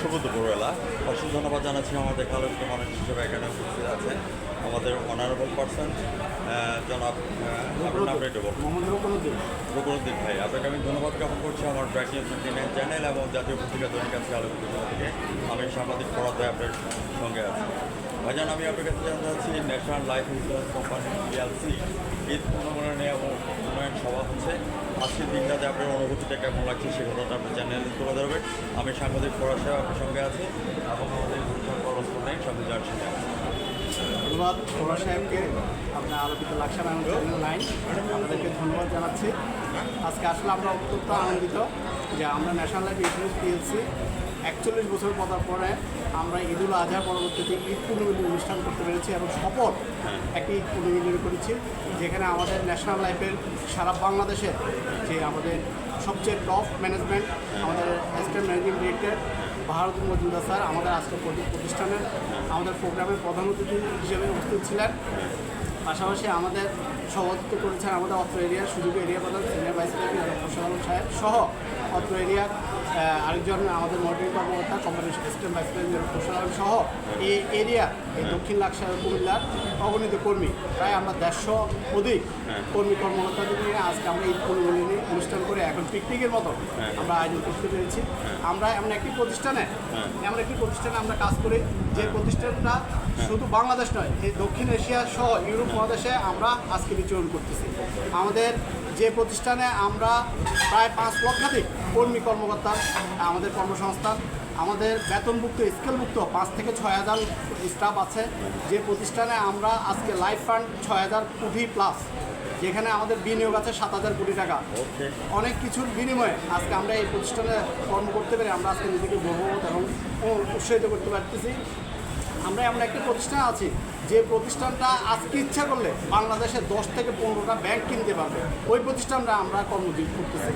শুভ দুপুরবেলা। অসংখ্য ধন্যবাদ জানাচ্ছি আমাদের কালেক্টর মানুষ হিসেবে এখানে উপস্থিত আছেন। আমাদের অনারেবল পার্সন জনাব রুকনুদ্দিন ভাই আপনাকে আমি ধন্যবাদ জ্ঞাপন করছি আমার ব্র্যাক নিউজ চ্যানেল এবং জাতীয় পত্রিকা দৈনিক আছে আলোকিত থেকে আমি সাংবাদিক পড়াতে আপনার সঙ্গে আছি। ভাইজান আমি আপনার কাছে জানতে চাচ্ছি national life insurance company PLC Eid পুনর্মূল্যায়ন এবং উন্নয়ন সভা হচ্ছে। আজকের দিনটাতে আপনার অনুভূতিটা কেমন লাগছে সে কথাটা আপনার চ্যানেলে তুলে ধরবেন আমি সাংবাদিক পড়াশোনা আপনার সঙ্গে আছি। এবং আমাদের করসপন্ডেন্ট সঙ্গে সঙ্গে ধন্যবাদ খোলা সাহেবকে। আপনার আলোকিত চ্যানেল নাইন। আপনাদেরকে ধন্যবাদ জানাচ্ছি। আজকে আসলে আমরা অত্যন্ত আনন্দিত যে আমরা ন্যাশনাল লাইফ ইন্স্যুরেন্স পিএলসি একচল্লিশ বছর পতার পরে আমরা ঈদুল আজহা পরবর্তীতে ঈদ পূর্ণমিলনী অনুষ্ঠান করতে পেরেছি এবং শপথ একটি ঈদ পূর্ণমিলনী করেছি যেখানে আমাদের ন্যাশনাল লাইফের সারা বাংলাদেশের যে আমাদের সবচেয়ে টপ ম্যানেজমেন্ট আমাদের assistant managing director Baharuddin Majumdar sir আমাদের আজকে প্রতি- প্রতিষ্ঠানের আমাদের প্রোগ্রামের প্রধান অতিথি হিসেবে উপস্থিত ছিলেন। পাশাপাশি আমাদের সভাপতিত্ব করেছেন আমাদের অত্র এরিয়ার সুযোগ এরিয়া প্রধান সিনিয়র ভাইস প্রেসিডেন্ট সাহেব সহ অত্র এরিয়ার আরেকজন আমাদের মনিটরিং কর্মকর্তা কোম্পানির সিস্টেম ভাইস প্রেসিডেন্ট প্রসাদ সহ এই এরিয়া এই দক্ষিণ লাকসার কুমিল্লার অগণিত কর্মী প্রায় আমরা দেড়শো অধিক কর্মী কর্মকর্তাদের নিয়ে আজকে আমরা ঈদ পূর্ণমিলনী অনুষ্ঠান করে এখন পিকনিকের মতো আমরা আয়োজন করতে পেরেছি। আমরা এমন একটি প্রতিষ্ঠানে এমন একটি প্রতিষ্ঠানে আমরা কাজ করি যে প্রতিষ্ঠানটা শুধু বাংলাদেশ নয় এই দক্ষিণ এশিয়া সহ ইউরোপ মহাদেশে আমরা আজকে বিচরণ করতেছি। আমাদের যে প্রতিষ্ঠানে আমরা প্রায় পাঁচ লক্ষাধিক কর্মী কর্মকর্তা আমাদের কর্মসংস্থান আমাদের বেতনভুক্ত স্কেলভুক্ত পাঁচ থেকে ছয় হাজার স্টাফ আছে। যে প্রতিষ্ঠানে আমরা আজকে লাইফ ফান্ড ছয় হাজার কোটি প্লাস যেখানে আমাদের বিনিয়োগ আছে সাত হাজার কোটি টাকা। অনেক কিছুর বিনিময়ে আজকে আমরা এই প্রতিষ্ঠানে কর্ম করতে পেরে আমরা আজকে নিজেকে গর্ববোধ এবং উৎসাহিত করতে পারতেছি। আমরা এমন একটি প্রতিষ্ঠান আছি যে প্রতিষ্ঠানটা আজকে ইচ্ছা করলে বাংলাদেশে দশ থেকে পনেরোটা ব্যাংক কিনতে পারবে। ওই প্রতিষ্ঠানটা আমরা কর্মজীবী করতেছি।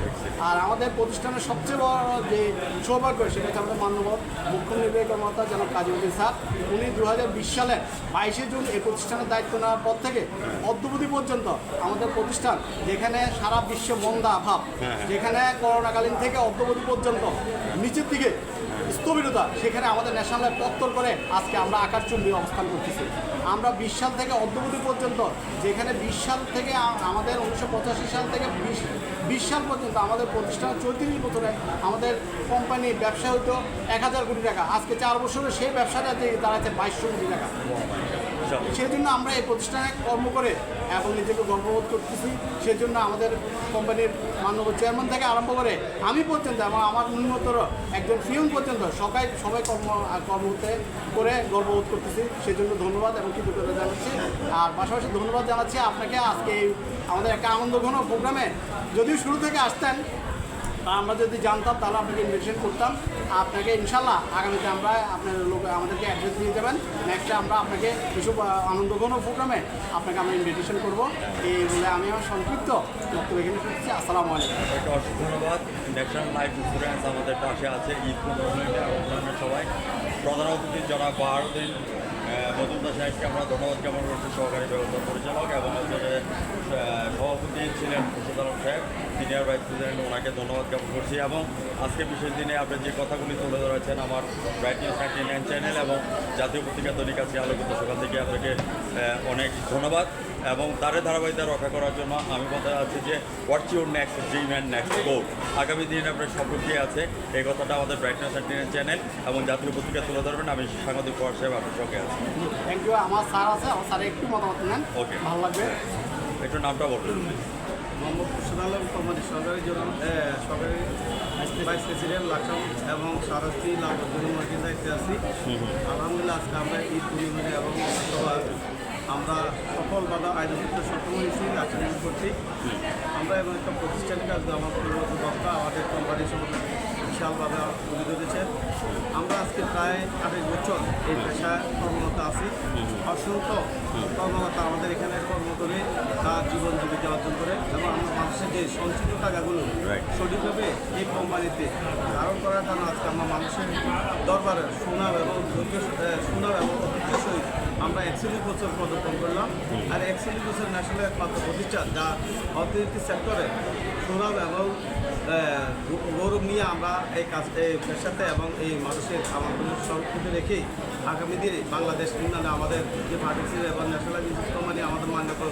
আর আমাদের প্রতিষ্ঠানের সবচেয়ে বড় যে সৌভাগ্য সেটা হচ্ছে আমাদের মান্যবর মুখ্য নির্বাহী কর্মকর্তা জনাব কাজীউদ্দিন স্যার উনি দু বিশ সালে বাইশে জুন এই প্রতিষ্ঠানের দায়িত্ব নেওয়ার পর থেকে অদ্যবধি পর্যন্ত আমাদের প্রতিষ্ঠান যেখানে সারা বিশ্ব মন্দা অভাব যেখানে করোনাকালীন থেকে অদ্যবধি পর্যন্ত নিচের দিকে স্থবিরতা, সেখানে আমাদের ন্যাশনাল পত্তর করে আজকে আমরা আকাশচুম্বী অবস্থান করতেছি। আমরা বিশ সাল থেকে অদ্যবধি পর্যন্ত, যেখানে বিশ সাল থেকে আমাদের উনিশশো পঁচাশি সাল থেকে বিশ বিশ সাল পর্যন্ত আমাদের প্রতিষ্ঠান চৌত্রিশ বছরে আমাদের কোম্পানি ব্যবসা হতো এক হাজার কোটি টাকা। আজকে চার বছরে সেই ব্যবসাটা যে দাঁড়াচ্ছে বাইশশো কোটি টাকা। চলো সেই জন্য আমরা এই প্রতিষ্ঠানে কর্ম করে এবং নিজেকে গর্ববোধ করতেছি। সেই জন্য আমাদের কোম্পানির মাননীয় চেয়ারম্যান থেকে আরম্ভ করে আমি পর্যন্ত এবং আমার উন্নতর একজন ফিউন পর্যন্ত সবাই সবাই কর্ম কর্মতে করে গর্ববোধ করতেছি। সেই জন্য ধন্যবাদ এবং কৃতজ্ঞতা জানাচ্ছি। আর পাশাপাশি ধন্যবাদ জানাচ্ছি আপনাকে আজকে আমাদের একটা আনন্দ ঘন প্রোগ্রামে। যদিও শুরু থেকে আসতেন তা আমরা যদি জানতাম তাহলে আপনাকে ইনভিটেশন করতাম। আপনাকে ইনশাল্লাহ আগামীতে আমরা আপনার লোক আমাদেরকে অ্যাড্রেস দিয়ে যাবেন নেক্সটে আমরা আপনাকে আহ, আনন্দঘন প্রোগ্রামে আপনাকে আমরা ইনভিটেশন করব। এই বলে আমি আমার সংক্ষিপ্ত বক্তব্য এখানে করছি। আসসালামু আলাইকুম। অসংখ্য ধন্যবাদ। ন্যাশনাল লাইফ ইন্স্যুরেন্স আমাদের পাশে আছে ঈদ সবাই। প্রধান অতিথি জনাব বাহারুদ্দিন মজুমদার সাহেবকে আমরা ধন্যবাদ জ্ঞাপন করছি সহকারী ব্যবস্থা পরিচালক এবং হচ্ছে যে, আহ, সভাপতি ছিলেন আলম সাহেব সিনিয়র ভাইস প্রেসিডেন্ট ওনাকে ধন্যবাদ জ্ঞাপন করছি এবং আজকে বিশেষ দিনে আপনি যে কথাগুলি তুলে ধরেছেন আমার bright news ninety nine channel এবং জাতীয় পত্রিকা দৈনিক কাছে আলোকিত সকাল থেকে আপনাকে অনেক ধন্যবাদ এবং তারে ধারাবাহিকতা রক্ষা করার জন্য আমি কথা আছি যে what's your next dream and next goal আগামী দিনে আপনার স্বপ্ন কী আছে এই কথাটা আমাদের ব্রাইটনেস অ্যান্ড চ্যানেল এবং জাতীয় পত্রিকা তুলে ধরবেন। আমি সাংবাদিক পর সাহেব আপনার সঙ্গে আছি। থ্যাংক ইউ আমার স্যার আছে আমার স্যার একটু মতামত নেন। Okay. ভালো লাগবে। একটু নামটা বলবেন। মোহাম্মদ খুরশিদ আলম কোম্পানি সরকারি জন সরকারি ভাইস প্রেসিডেন্ট লাকসাম এবং সারস্তি লালপুর মার্কেট দায়িত্বে আছি। আলহামদুলিল্লাহ, আজকে আমরা ঈদ পরিমাণে এবং আমরা সফলভাবে আয়োজন করতে সক্ষম হয়েছি আচরণ করছি। আমরা এবং একটা প্রতিষ্ঠানকে আজকে আমার পূর্ববর্তী বক্তা, আমাদের কোম্পানির সম্পর্কে বিশালভাবে তুলে আমরা আজকে প্রায় আঠাশ বছর এই পেশায় কর্মরত আছি। অসংখ্য কর্মকর্তা আমাদের এখানে কর্ম করে তার জীবন জীবিকা অর্জন করে এবং আমরা মানুষের যে সঞ্চিত টাকাগুলো. সঠিকভাবে এই কোম্পানিতে ধারণ করার জন্য আজকে আমরা মানুষের দরবারে সুনাম এবং সুনাম এবং ঐতিহ্য সহিত আমরা একচল্লিশ বছর প্রদর্শন করলাম। আর একচল্লিশ বছর ন্যাশনাল একমাত্র প্রতিষ্ঠান যা অর্থনীতি সেক্টরে সুনাম এবং গৌরব নিয়ে আমরা এই কাজ এই পেশাতে এবং এই মানুষের আমাদের সংস্কৃতি রেখেই আগামী দিনে বাংলাদেশ উন্নয়নে আমাদের যে পার্টিসি এবং ন্যাশনাল কোম্পানি, আমাদের মান্যতা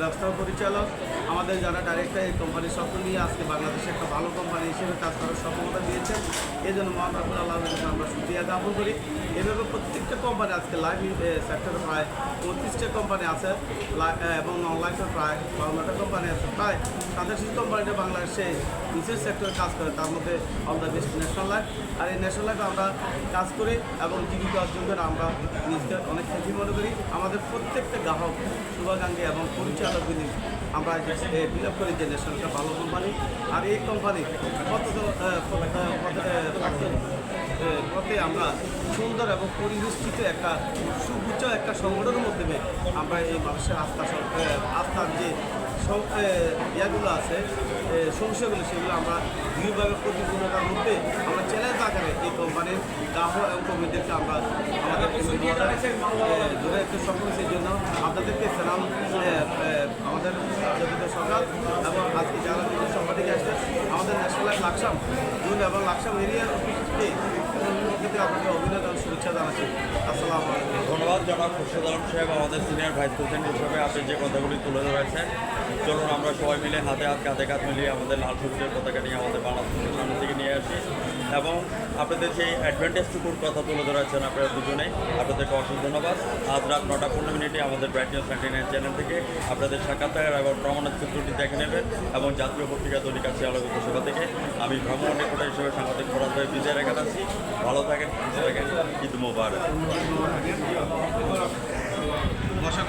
ব্যবস্থা পরিচালক, আমাদের যারা ডাইরেক্টর এই কোম্পানির স্বপ্ন নিয়ে আজকে বাংলাদেশে একটা ভালো কোম্পানি হিসেবে কাজ করার সক্ষমতা দিয়েছেন। এই জন্য আল্লাহর কাছে আমরা সুক্রিয়া জ্ঞাপন করি। এভাবে প্রত্যেকটা কোম্পানি আজকে লাইভ সেক্টরে প্রায় পঁয়ত্রিশটা কোম্পানি আছে এবং অনলাইনে প্রায় বাউন্নটা কোম্পানি আছে। প্রায় তাদের সাতাশি কোম্পানিটা বাংলাদেশে বিশেষ সেক্টরে কাজ করে, তার মধ্যে আমরা বেশ ন্যাশনাল লাইফ আর এই ন্যাশনাল লাইফে আমরা কাজ করি এবং জীবিকা অর্জন করে আমরা নিজেদের অনেক খ্যাতি মনে করি। আমাদের প্রত্যেকটা গ্রাহক, শুভাকাঙ্ক্ষী এবং পরিচালকগুলি আমরা বিল করি যে ন্যাশনালটা ভালো কোম্পানি আর এই কোম্পানি কত পথে আমরা সুন্দর এবং পরিবেষ্টিত একটা সুউচ্চ একটা সংগঠনের মাধ্যমে আমরা এই মানুষের আস্থা আস্থার যে ইয়াগুলো আছে সমস্যাগুলো সেগুলো আমরা দৃঢ়ভাবে প্রতিপূর্ণতার মধ্যে আমরা চ্যালেঞ্জ আকারে এই কোম্পানির গ্রাহক এবং কর্মীদেরকে আমরা আমাদের ধরে সেই জন্য আপনাদেরকে সালাম আমাদের সরকার এবং আজকে যারা থেকে আসছে আমাদের ন্যাশনাল লাকসাম, জুন এবং লাকসাম এরিয়ার অফিসকে ধন্যবাদ জনাব খুরশেদ সাহেব, আমাদের সিনিয়র ভাইস প্রেসিডেন্ট হিসেবে আপনি যে কথাগুলি তুলে ধরেছেন, চলুন আমরা সবাই মিলে হাতে হাত, কাঁধে কাঁধ মিলিয়ে আমাদের লাল সবুজের পতাকা নিয়ে আমাদের বাংলাদেশের সামনে থেকে নিয়ে আসি। এবং আপনাদের সেই অ্যাডভান্টেজটুকুর কথা তুলে ধরেছেন আপনারা দুজনেই, আপনাদেরকে অসংখ্য ধন্যবাদ। আজ রাত নটা পনেরো মিনিটে আমাদের bright news ninety nine channel থেকে আপনাদের সাক্ষাৎকার এবং ভ্রমণের চিত্রটি দেখে নেবেন এবং জাতীয় পত্রিকা দৈনিক আছে আলোকিত সেবা থেকে আমি ভ্রমণ রেকর্ডার হিসেবে সাংবাদিক ফরাজ ভাই বিজয় রেখা আছি ভালো থাকেন, সুস্থ থাকেন। ঈদ মোবারক।